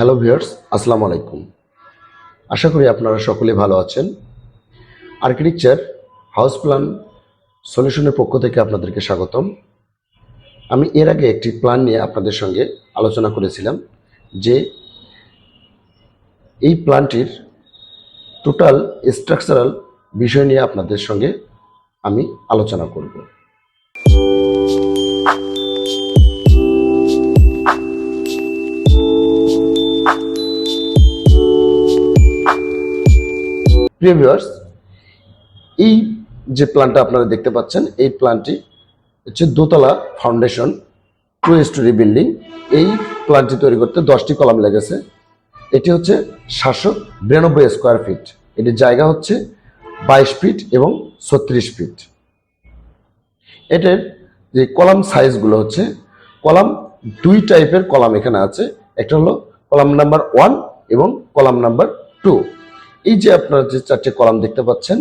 Hello viewers, আসসালামু আলাইকুম। আশা করি আপনারা সকলে ভালো আছেন। আর্কিটেকচার হাউস প্ল্যান সলিউশনের পক্ষ থেকে আপনাদেরকে স্বাগতম। আমি এর আগে একটি প্ল্যান নিয়ে আপনাদের সঙ্গে আলোচনা করেছিলাম যে এই প্ল্যানটির টোটাল স্ট্রাকচারাল বিষয় নিয়ে আপনাদের সঙ্গে আমি আলোচনা করব। প্রিয় ভিউয়ার্স, এই যে প্ল্যানটা আপনারা দেখতে পাচ্ছেন, এই প্ল্যানটি হচ্ছে দোতলা ফাউন্ডেশন টু স্টোরি বিল্ডিং এই প্ল্যানটি তৈরি করতে দশটি কলাম লেগেছে। এটি হচ্ছে সাতশো বিরানব্বই স্কোয়ার ফিট এটির জায়গা হচ্ছে বাইশ ফিট এবং ছত্রিশ ফিট এটার যে কলাম সাইজগুলো হচ্ছে, কলাম দুই টাইপের কলাম এখানে আছে। একটা হলো কলাম নাম্বার ওয়ান এবং কলাম নাম্বার টু এই যে আপনারা যে চারটি কলাম দেখতে পাচ্ছেন,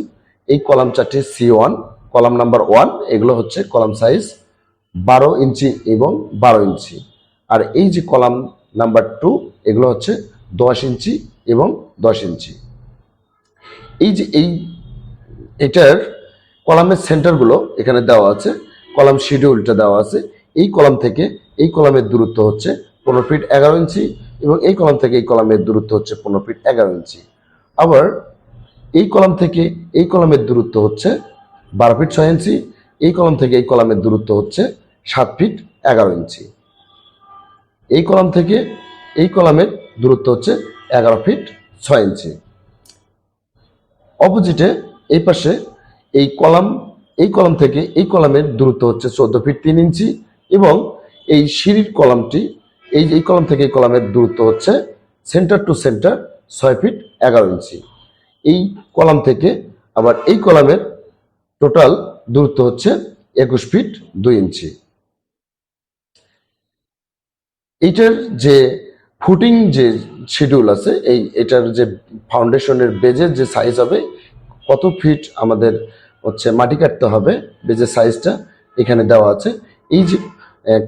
এই কলাম চারটি C one column number one এগুলো হচ্ছে কলাম সাইজ বারো ইঞ্চি এবং বারো ইঞ্চি। আর এই যে কলাম নাম্বার টু এগুলো হচ্ছে দশ ইঞ্চি এবং দশ ইঞ্চি। এই যে এই, এটার কলামের সেন্টারগুলো এখানে দেওয়া আছে, কলাম শিডিউলটা দেওয়া আছে। এই কলাম থেকে এই কলামের দূরত্ব হচ্ছে পনেরো ফিট এগারো ইঞ্চি এবং এই কলাম থেকে এই কলামের দূরত্ব হচ্ছে পনেরো ফিট এগারো ইঞ্চি। আবার এই কলাম থেকে এই কলামের দূরত্ব হচ্ছে বারো ফিট ছয় ইঞ্চি, এই কলাম থেকে এই কলামের দূরত্ব হচ্ছে সাত ফিট এগারো ইঞ্চি। এই কলাম থেকে এই কলামের দূরত্ব হচ্ছে এগারো ফিট ছয় ইঞ্চি। অপোজিটে এই পাশে এই কলাম এই কলাম থেকে এই কলামের দূরত্ব হচ্ছে চোদ্দ ফিট তিন ইঞ্চি এবং এই সিঁড়ির কলামটি, এই এই কলাম থেকে এই কলামের দূরত্ব হচ্ছে সেন্টার টু সেন্টার ছয় ফিট এগারো ইঞ্চি। এই কলাম থেকে আবার এই কলামের টোটাল দূরত্ব হচ্ছে একুশ ফিট দুই ইঞ্চি। এইটার যে ফুটিং যে শিডিউল আছে, এই এটার যে ফাউন্ডেশনের বেজের যে সাইজ হবে, কত ফিট আমাদের হচ্ছে মাটি কাটতে হবে বেজের সাইজটা এখানে দেওয়া আছে। এই যে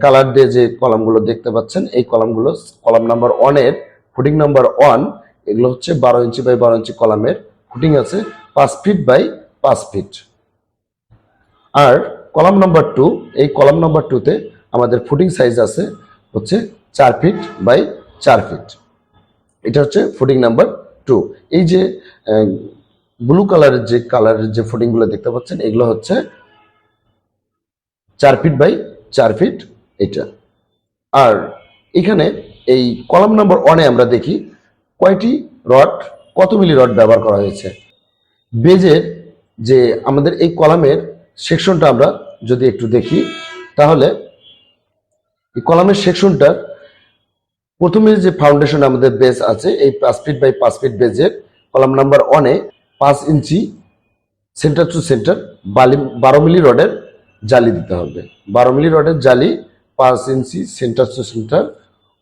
কালার দিয়ে যে কলামগুলো দেখতে পাচ্ছেন, এই কলামগুলো, কলাম নাম্বার ওয়ানের ফুটিং নাম্বার ওয়ান এগুলো হচ্ছে বারো ইঞ্চি বাই বারো ইঞ্চি কলামের ফুটিং আছে, পাঁচ ফিট বাই পাঁচ ফিট। আর কলাম নাম্বার টু, এই কলাম নাম্বার টুতে আমাদের ফুটিং সাইজ আছে হচ্ছে চার ফিট বাই চার ফিট। এটা হচ্ছে ফুটিং নাম্বার টু। এই যে ব্লু কালারের যে কালারের যে ফুটিংগুলো দেখতে পাচ্ছেন, এগুলো হচ্ছে চার ফিট বাই চার ফিট এটা। আর এখানে এই কলাম নাম্বার ওয়ানে আমরা দেখি কয়টি রড? কত মিলি রড ব্যবহার করা হয়েছে? বেজের যে আমাদের এই কলামের সেকশনটা আমরা যদি একটু দেখি, তাহলে এই কলামের সেকশনটার প্রথমে যে ফাউন্ডেশন আমাদের বেজ আছে, এই পাঁচ ফিট বাই পাঁচ ফিট বেজের কলাম নাম্বার ওয়ানে পাঁচ ইঞ্চি সেন্টার টু সেন্টার বালি, বারো মিলি রডের জালি দিতে হবে। বারো মিলি রডের জালি পাঁচ ইঞ্চি সেন্টার টু সেন্টার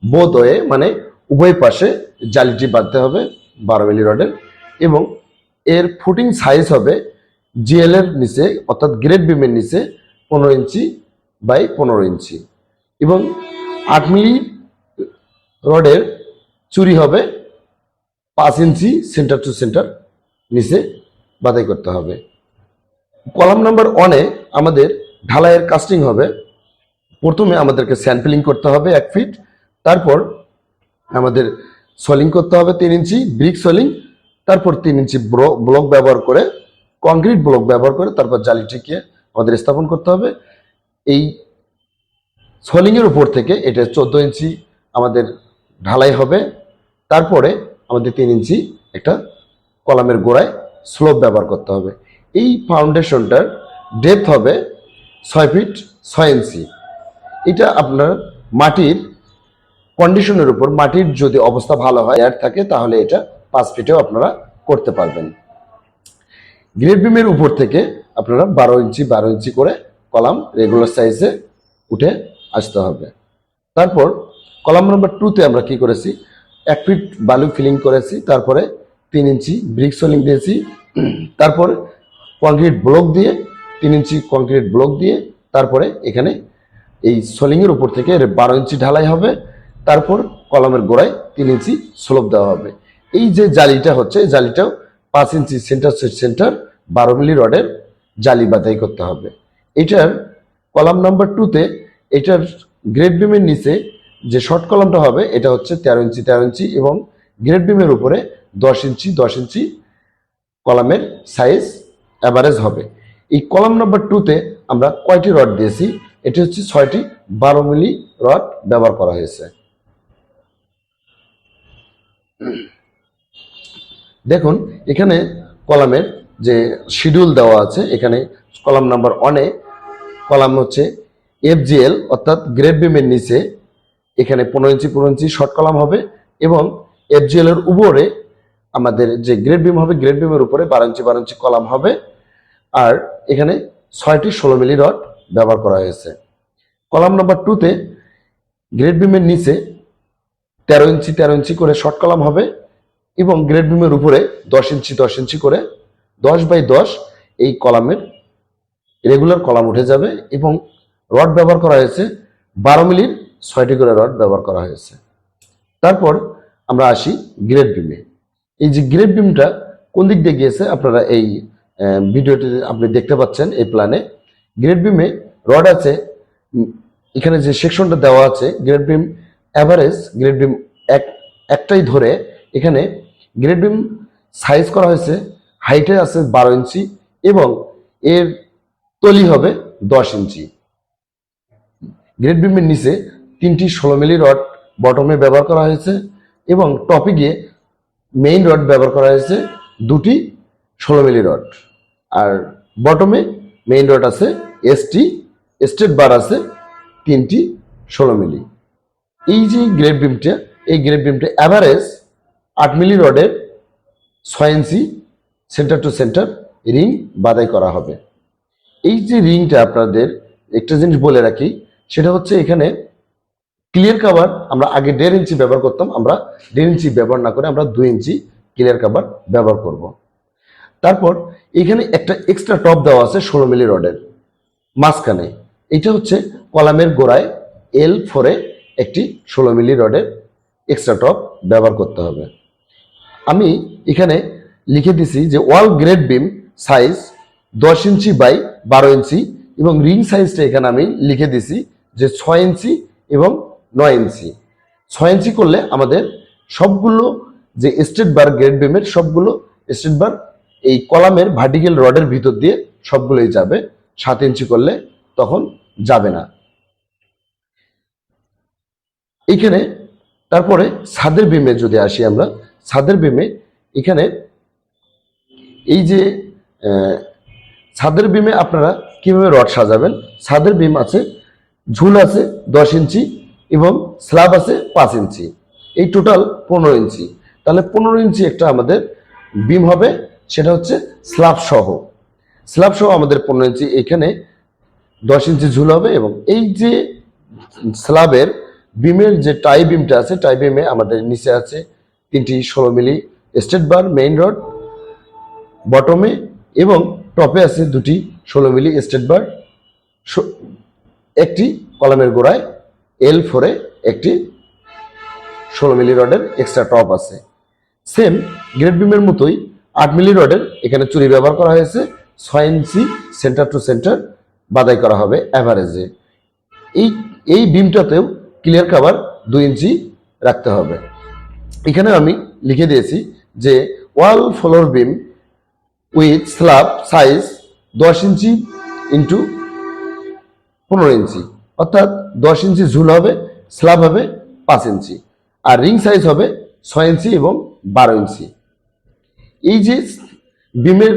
বোধ হয়ে মানে উভয় পাশে জালিটি বাঁধতে হবে বারো মিলি রডের এবং এর ফুটিং সাইজ হবে জিএলের নিচে, অর্থাৎ গ্রেড বিমের নিচে পনেরো ইঞ্চি বাই পনেরো ইঞ্চি। এবং আট মিলি রডের চুরি হবে পাঁচ ইঞ্চি সেন্টার টু সেন্টার নিচে বাধাই করতে হবে। কলাম নাম্বার ওয়ানে আমাদের ঢালাইয়ের কাস্টিং হবে। প্রথমে আমাদেরকে স্যাম্পলিং করতে হবে এক ফিট তারপর আমাদের সলিং করতে হবে তিন ইঞ্চি ব্রিক সলিং, তারপর তিন ইঞ্চি ব্লক ব্যবহার করে কংক্রিট ব্লক ব্যবহার করে তারপর জালি জালিটিকে আমাদের স্থাপন করতে হবে। এই সলিংয়ের উপর থেকে এটা চোদ্দ ইঞ্চি আমাদের ঢালাই হবে। তারপরে আমাদের তিন ইঞ্চি একটা কলামের গোড়ায় স্লোপ ব্যবহার করতে হবে। এই ফাউন্ডেশনটার ডেপথ হবে ছয় ফিট ছয় ইঞ্চি। এটা আপনার মাটির কন্ডিশনের উপর মাটির যদি অবস্থা ভালো হয় এয়ার থাকে, তাহলে এটা পাঁচ ফিটেও আপনারা করতে পারবেন। গ্রেড বিমের উপর থেকে আপনারা বারো ইঞ্চি বারো ইঞ্চি করে কলাম রেগুলার সাইজে উঠে আসতে হবে। তারপর কলাম নাম্বার টুতে আমরা কি করেছি? এক ফিট বালু ফিলিং করেছি, তারপরে তিন ইঞ্চি ব্রিক সোলিং দিয়েছি, তারপর কংক্রিট ব্লক দিয়ে, তিন ইঞ্চি কংক্রিট ব্লক দিয়ে, তারপরে এখানে এই সোলিংয়ের উপর থেকে বারো ইঞ্চি ঢালাই হবে তারপর কলামের গোড়ায় তিন ইঞ্চি স্লোপ দেওয়া হবে। এই যে জালিটা হচ্ছে, এই জালিটাও পাঁচ ইঞ্চি সেন্টার সেন্টার বারো মিলি রডের জালি বাধাই করতে হবে। এটার কলাম নাম্বার টুতে এটার গ্রেড বিমের নিচে যে শর্ট কলামটা হবে, এটা হচ্ছে তেরো ইঞ্চি তেরো ইঞ্চি এবং গ্রেড বিমের উপরে দশ ইঞ্চি দশ ইঞ্চি কলামের সাইজ অ্যাভারেজ হবে। এই কলাম নাম্বার টুতে আমরা কয়টি রড দিয়েছি, এটি হচ্ছে ছয়টি বারো মিলি রড ব্যবহার করা হয়েছে। দেখুন, এখানে কলামের যে শিডিউল দেওয়া আছে, এখানে কলাম নাম্বার ওয়ানে কলাম হচ্ছে এফজিএল অর্থাৎ গ্রেড বিমের নিচে এখানে পনেরো ইঞ্চি পনেরো ইঞ্চি শর্ট কলাম হবে এবং এফজিএল এর উপরে আমাদের যে গ্রেড বিম হবে গ্রেড বিমের উপরে বারো ইঞ্চি বারো ইঞ্চি কলাম হবে। আর এখানে ছয়টি ষোলো মিলি রড ব্যবহার করা হয়েছে। কলাম নাম্বার টুতে গ্রেড বিমের নিচে তেরো ইঞ্চি তেরো ইঞ্চি করে শর্ট কলাম হবে এবং গ্রেড বিমের উপরে দশ ইঞ্চি দশ ইঞ্চি করে দশ বাই দশ এই কলামের রেগুলার কলাম উঠে যাবে এবং রড ব্যবহার করা হয়েছে বারো মিলির ছয়টি করে রড ব্যবহার করা হয়েছে। তারপর আমরা আসি গ্রেড বিমে এই যে গ্রেড বিমটা কোন দিক দিয়ে গিয়েছে আপনারা এই ভিডিওটি আপনি দেখতে পাচ্ছেন এই প্ল্যানে গ্রেড বিমে রড আছে এখানে যে সেকশনটা দেওয়া আছে grade beam average grade beam এক, একটাই ধরে এখানে গ্রেড বিম সাইজ করা হয়েছে হাইটে আছে বারো ইঞ্চি এবং এর তলি হবে দশ ইঞ্চি। গ্রেড বিমের নিচে তিনটি ষোলো মিলি রড বটমে ব্যবহার করা হয়েছে এবং টপে গিয়ে মেইন রড ব্যবহার করা হয়েছে দুটি ষোলো মিলি রড। আর বটমে মেইন রড আছে এসটি স্টেট বার আছে তিনটি ষোলো মিলি। এই যে গ্রেড বিমটা, এই গ্রেড বিমটা অ্যাভারেজ আট মিলি রডের ছয় inch centre to centre ring বাদাই করা হবে। এই যে রিংটা আপনাদের একটা জিনিস বলে রাখি, সেটা হচ্ছে এখানে ক্লিয়ার কাভার আমরা আগে দেড় ইঞ্চি ব্যবহার করতাম, আমরা দেড় ইঞ্চি ব্যবহার না করে আমরা দুই ইঞ্চি ক্লিয়ার কাভার ব্যবহার করব। তারপর এখানে একটা এক্সট্রা টপ দেওয়া আছে ষোলো মিলি রডের মাঝখানে। এটা হচ্ছে কলামের গোড়ায় এল ফোরে একটি ষোলো মিলি রডের এক্সট্রা টপ ব্যবহার করতে হবে। আমি এখানে লিখে দিছি যে ওয়াল গ্রেড বিম সাইজ দশ ইঞ্চি বাই বারো ইঞ্চি এবং রিং সাইজটা এখানে আমি লিখে দিছি যে ছয় ইঞ্চি এবং নয় ইঞ্চি। ছয় ইঞ্চি করলে আমাদের সবগুলো যে স্টেট বার গ্রেড বিমের সবগুলো স্টেট বার এই কলামের ভার্টিক্যাল রডের ভিতর দিয়ে সবগুলোই যাবে। সাত ইঞ্চি করলে তখন যাবে না। এইখানে তারপরে ছাদের বিমে যদি আসি আমরা, ছাদের বিমে এখানে এই যে ছাদের বিমে আপনারা কীভাবে রড সাজাবেন? ছাদের বিম আছে, ঝুল আছে দশ ইঞ্চি এবং স্ল্যাব আছে পাঁচ ইঞ্চি। এই টোটাল পনেরো ইঞ্চি। তাহলে পনেরো ইঞ্চি একটা আমাদের বিম হবে, সেটা হচ্ছে স্ল্যাব সহ। স্ল্যাব সহ আমাদের পনেরো ইঞ্চি। এখানে দশ ইঞ্চি ঝুল হবে এবং এই যে স্ল্যাবের বিমের যে টাই বিমটা আছে, টাই বিমে আমাদের নিচে আছে তিনটি ষোলো milli straight bar main rod, বটমে এবং টপে আছে দুটি ষোলো মিলি স্টেট বার। একটি কলামের গোড়ায় এল ফোরে একটি ষোলো মিলি রডের এক্সট্রা টপ আছে। সেম গ্রেড বিমের মতোই আট মিলি রডের এখানে চুরি ব্যবহার করা হয়েছে, ছয় ইঞ্চি সেন্টার টু সেন্টার বাদাই করা হবে অ্যাভারেজে এই এই বিমটাতেও ক্লিয়ার কাভার দুই ইঞ্চি রাখতে হবে। এখানে আমি লিখে দিয়েছি যে wall floor beam with slab size দশ ইঞ্চি ইন্টু পনেরো ইঞ্চি। অর্থাৎ দশ ইঞ্চি ঝুল হবে, স্ল্যাব হবে পাঁচ ইঞ্চি। আর রিং সাইজ হবে ছয় ইঞ্চি এবং বারো ইঞ্চি। এই যে বিমের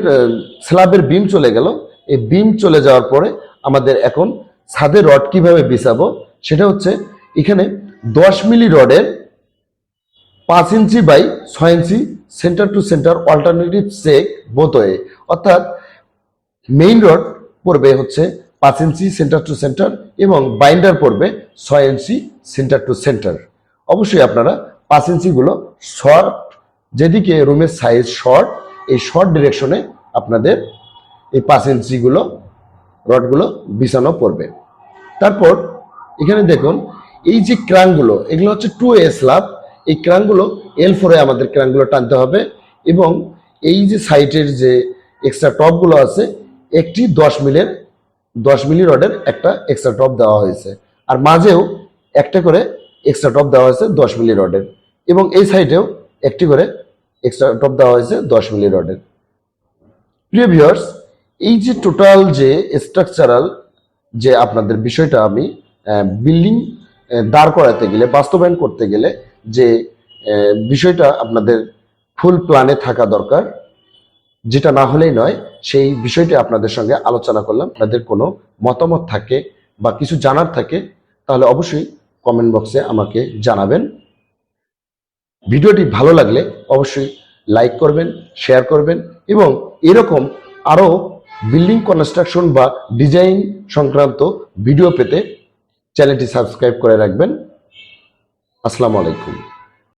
স্ল্যাবের বিম চলে গেল, এই বিম চলে যাওয়ার পরে আমাদের এখন ছাদে রড কীভাবে বিছাবো সেটা হচ্ছে এখানে দশ মিলি রডের পাঁচ ইঞ্চি বাই ছয় inch centre to centre alternative check বোতয়ে অর্থাৎ মেইন রড পড়বে হচ্ছে পাঁচ ইঞ্চি সেন্টার টু সেন্টার এবং বাইন্ডার পড়বে ছয় ইঞ্চি সেন্টার টু সেন্টার। অবশ্যই আপনারা পাঁচ ইঞ্চিগুলো শর্ট যেদিকে রুমের সাইজ শর্ট এই শর্ট ডিরেকশনে আপনাদের এই পাঁচ ইঞ্চিগুলো রডগুলো বিছানো পড়বে। তারপর এখানে দেখুন এই যে ক্রাঙ্কগুলো, এগুলো হচ্ছে টু এ স্ল্যাব এই ক্রাঙ্কগুলো এল ফোরে আমাদের ক্রাঙ্কগুলো টানতে হবে এবং এই যে সাইটের যে এক্সট্রা টপগুলো আছে, একটি দশ মিলের, দশ মিলি রডের একটা এক্সট্রা টপ দেওয়া হয়েছে। আর মাঝেও একটা করে এক্সট্রা টপ দেওয়া হয়েছে দশ মিলি রডের এবং এই সাইডেও একটি করে এক্সট্রা টপ দেওয়া হয়েছে দশ মিলি রডের। প্রিয় ভিউয়ার্স এই যে টোটাল যে স্ট্রাকচারাল যে আপনাদের বিষয়টা আমি বিল্ডিং দাঁড় করাতে গেলে, বাস্তবায়ন করতে গেলে যে বিষয়টা আপনাদের ফুল প্ল্যানে থাকা দরকার, যেটা না হলেই নয়, সেই বিষয়টি আপনাদের সঙ্গে আলোচনা করলাম। আপনাদের কোনো মতামত থাকে বা কিছু জানার থাকে, তাহলে অবশ্যই কমেন্ট বক্সে আমাকে জানাবেন। ভিডিওটি ভালো লাগলে অবশ্যই লাইক করবেন শেয়ার করবেন এবং এরকম আরও বিল্ডিং কনস্ট্রাকশন বা ডিজাইন সংক্রান্ত ভিডিও পেতে চ্যানেলটি সাবস্ক্রাইব করে রাখবেন। আসসালামু আলাইকুম।